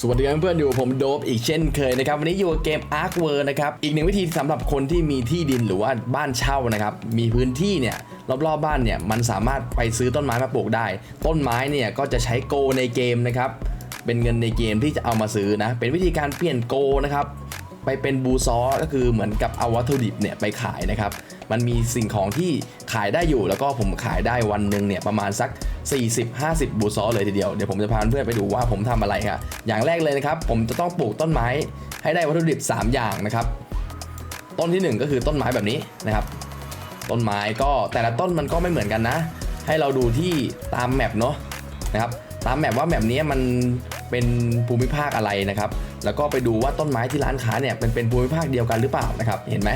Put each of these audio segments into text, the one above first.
สวัสดีครับเพื่อนๆอยู่ผมโดบอีกเช่นเคยนะครับ วันนี้อยู่กับเกม Ark w o r นะครับ อีกหนึ่งวิธีสำหรับคนที่มีที่ดินหรือว่าบ้านเช่านะครับ มีพื้นที่เนี่ยรอบๆบ้านเนี่ยมันสามารถไปซื้อต้นไม้มาปลูกได้ ต้นไม้เนี่ยก็จะใช้โกในเกมนะครับ เป็นเงินในเกมที่จะเอามาซื้อนะ เป็นวิธีการเปลี่ยนโกนะครับไปเป็นบูซอก็คือเหมือนกับเอาวัตถุดิบเนี่ยไปขายนะครับ มันมีสิ่งของที่ขายได้อยู่แล้วก็ผมขายได้วันหนึ่งเนี่ยประมาณสัก 40-50 บูซอเลยทีเดียว เดี๋ยวผมจะพาเพื่อนไปดูว่าผมทำอะไรครับอย่างแรกเลยนะครับ ผมจะต้องปลูกต้นไม้ให้ได้วัตถุดิบ 3 อย่างนะครับ ต้นทีหนึ่1 ก็คือต้นไม้แบบนี้นะครับ ต้นไม้ก็แต่ละต้นมันก็ไม่เหมือนกันนะ ให้เราดูที่ตามแมปเนาะนะครับ ตามแมปว่าแมปนี้มันเป็นภูมิภาคอะไรนะครับ แล้วก็ไปดูว่าต้นไม้ที่ร้านค้าเนี่ยเป็นเป็นภูมิภาคเดียวกันหรือเปล่านะครับ เห็นไหม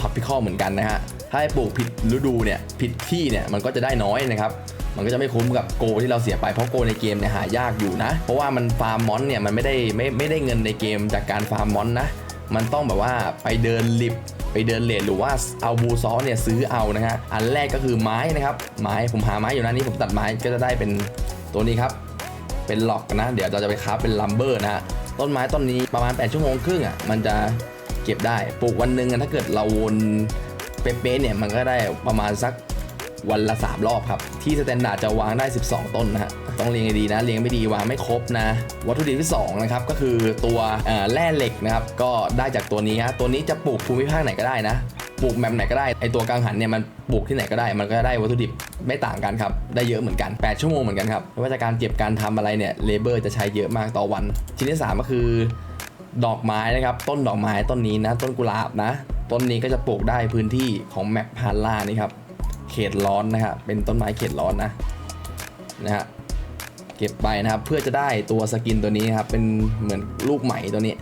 ท็อปพิคอเหมือนกันนะฮะ ถ้าปลูกผิดฤดูเนี่ยผิดที่เนี่ยมันก็จะได้น้อยนะครับ มันก็จะไม่คุ้มกับโกที่เราเสียไปเพราะโกในเกมเนี่ยหายากอยู่นะ เพราะว่ามันฟาร์มมอนเนี่ยมันไม่ได้ไม่ไม่ได้เงินในเกมจากการฟาร์มมอนนะ มันต้องแบบว่าไปเดินลิฟต์ไปเดินเลทหรือว่าเอาบูซอเนี่ยซื้อเอานะฮะอันแรกก็คือไม้นะครับไม้ผมหาไม้อยู่นะนี่ผมตัดไม้ก็จะได้เป็นตัวนี้ครับ เป็นหลอกนะ เดี๋ยวเราจะไปคราฟเป็นลัมเบอร์นะฮะต้นไม้ต้นนี้ประมาณ 8 ชั่วโมงครึ่งอะมันจะเก็บได้ปลูกวันหนึ่งถ้าเกิดเราวนเป๊ะๆเนี่ยมันก็ได้ประมาณสัก วันละ 3 รอบครับ ที่สแตนดาร์ดจะวางได้ 12 ต้นนะฮะต้องเรียงให้ดีนะเรียงไม่ดีวางไม่ครบนะ วัตถุดิบที่2นะครับก็คือตัวแร่เหล็กนะครับก็ได้จากตัวนี้ฮะตัวนี้จะปลูกภูมิภาคไหนก็ได้นะปลูกแมปไหนก็ได้ไอตัวกังหันเนี่ยมันปลูกที่ไหนก็ได้ มันก็ได้วัตถุดิบไม่ต่างกันครับ ได้เยอะเหมือนกัน 8 ชั่วโมงเหมือนกันครับไม่ว่าจะการเก็บการทำอะไรเนี่ยเลเบอร์จะใช้เยอะมากต่อวัน ชิ้นที่ 3 ก็คือ ดอกไม้นะครับ ต้นดอกไม้ต้นนี้นะ ต้นกุหลาบนะ ต้นนี้ก็จะปลูกได้พื้นที่ของแมปพาร่านี่ครับ เขตร้อนนะครับเป็นต้นไม้เขตร้อนนะนะฮะเก็บไปนะครับเพื่อจะได้ตัวสกินตัวนี้ครับเป็นเหมือนลูกไหมตัวนี้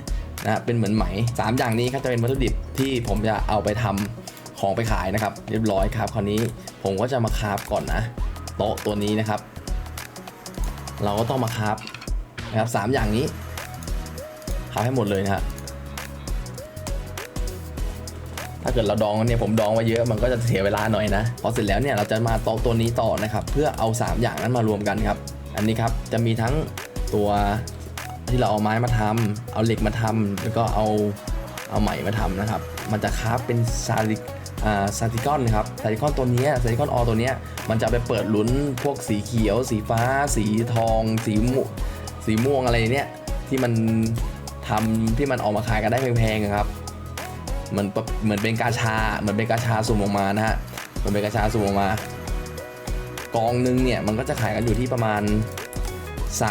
นะเป็นเหมือนไหม 3 อย่างนี้ครับจะเป็นวัตถุดิบที่ผมจะเอาไปทำของไปขายนะครับ เรียบร้อยครับคราวนี้ผมก็จะมาคราฟก่อนนะโต๊ะตัวนี้นะครับ เราก็ต้องมาคราฟนะครับสามอย่างนี้คราฟให้หมดเลยนะฮะ ถ้าเกิดเราดองเนี่ยผมดองไว้เยอะมันก็จะเสียเวลาหน่อยนะ พอเสร็จแล้วเนี่ยเราจะมาโต๊ะตัวนี้ต่อนะครับเพื่อเอา 3 อย่างนั้นมารวมกันครับ อันนี้ครับจะมีทั้งตัวที่เราเอาไม้มาทำเอาเหล็กมาทำแล้วก็เอาเอาไหมมาทำนะครับ มันจะคราฟเป็นซาลิอ่าซาติกอนครับซาติกอนตัวนี้ซาติกอนออตัวนี้มันจะไปเปิดลุ้นพวกสีเขียว สีฟ้า สีทอง สีม่วงสีม่วงอะไรเนี่ยที่มันทำที่มันออกมาขายกันได้แพงๆอะครับ เหมือนเหมือนเป็นกาชาเหมือนเป็นกาชาสุ่มออกมานะฮะเหมือนเป็นกาชาสุ่มออกมากองหนึงเนี่ยมันก็จะขายกันอยู่ที่ประมาณ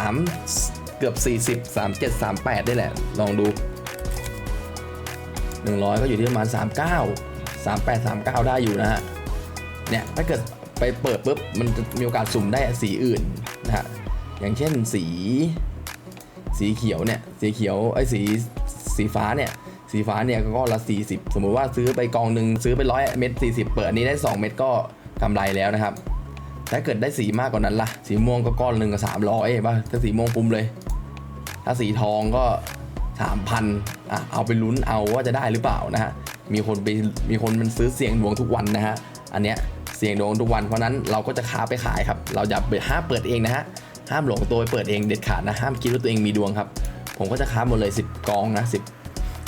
3 เกือบ 40 37 38 ได้แหละ ลองดู 100 ก็อยู่ที่ประมาณ 39 38 39 ได้อยู่นะฮะ เนี่ยถ้าเกิดไปเปิดปุ๊บมันจะมีโอกาสสุ่มได้สีอื่นนะฮะ อย่างเช่นสี สีเขียวเนี่ย สีเขียวไอ้สีสีฟ้าเนี่ย สีฟ้าเนี่ยก็ละ 40 สมมุติว่าซื้อไปกองหนึ่งซื้อไปร้อยเม็ด40 เปิดอันนี้ได้ 2 เม็ดก็กำไรแล้วนะครับ ถ้าเกิดได้สีมากกว่านั้นล่ะ สีม่วงก็ก้อนหนึ่งก็สามร้อยป่ะถ้าสีม่วงปุ่มเลย ถ้าสีทองก็สามพันอะเอาไปลุ้นเอาว่าจะได้หรือเปล่านะฮะ มีคนไปมีคนมันซื้อเสียงดวงทุกวันนะฮะ อันเนี้ยเสียงดวงทุกวันเพราะนั้นเราก็จะค้าไปขายครับ เราอย่าไปห้ามเปิดเองนะฮะ ห้ามหลงตัวไปเปิดเองเด็ดขาดนะ ห้ามคิดว่าตัวเองมีดวงครับ ผมก็จะค้าหมดเลย 10 กองนะ10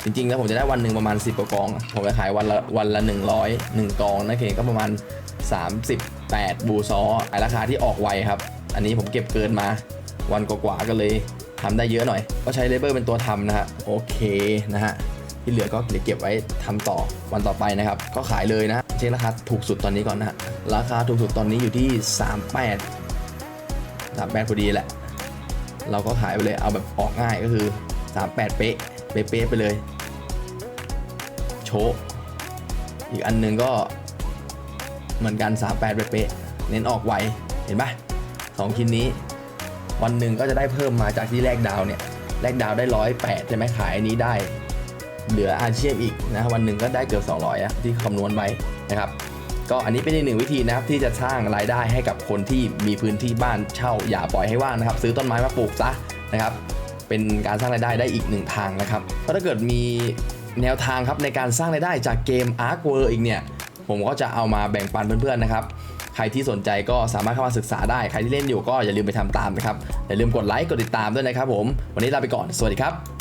จริงๆแล้วผมจะได้วันหนึ่งประมาณ 10กว่ากอง ผมจะขายวันละวันละ 100 1กองนะเคก็ประมาณ 38 บูซอไอราคาที่ออกไวครับ อันนี้ผมเก็บเกินมาวันกว่าๆก็เลยทำได้เยอะหน่อย ก็ใช้เลเบอร์เป็นตัวทำนะฮะโอเคนะฮะที่เหลือก็เก็บไว้ทำต่อวันต่อไปนะครับก็ขายเลยนะเช็คราคาถูกสุดตอนนี้ก่อนนะฮะราคาถูกสุดตอนนี้อยู่ที่ 38 38พอดีแหละ เราก็ขายไปเลยเอาแบบออกง่ายก็คือ 38 เป๊ะเป๊ะไปเลย อีกอันหนึงก็เหมือนกัน 38 เป๊ะเน้นออกไว เห็นปะสองชิ้นนี้ วันหนึ่งก็จะได้เพิ่มมาจากที่แรกดาวเนี่ยแรกดาวได้ร้อยแปดใช่ไหมขายอันนี้ได้ เหลืออาเชียมอีกนะวันหนึ่งก็ได้เกือบ 200อะที่คำนวณไว้นะครับ ก็อันนี้เป็นอีกหนึ่งวิธีนะครับที่จะสร้างรายได้ให้กับคนที่มีพื้นที่บ้านเช่าอย่าปล่อยให้ว่างนะครับ ซื้อต้นไม้มาปลูกซะนะครับ เป็นการสร้างรายได้ได้อีกหนึ่งทางนะครับเพราะถ้าเกิดมี แนวทางครับในการสร้างรายได้จากเกม Ark World อีกเนี่ย ผมก็จะเอามาแบ่งปันเพื่อนๆนะครับ ใครที่สนใจก็สามารถเข้ามาศึกษาได้ ใครที่เล่นอยู่ก็อย่าลืมไปทำตามนะครับ อย่าลืมกดไลค์ กดติดตามด้วยนะครับผม วันนี้ลาไปก่อน สวัสดีครับ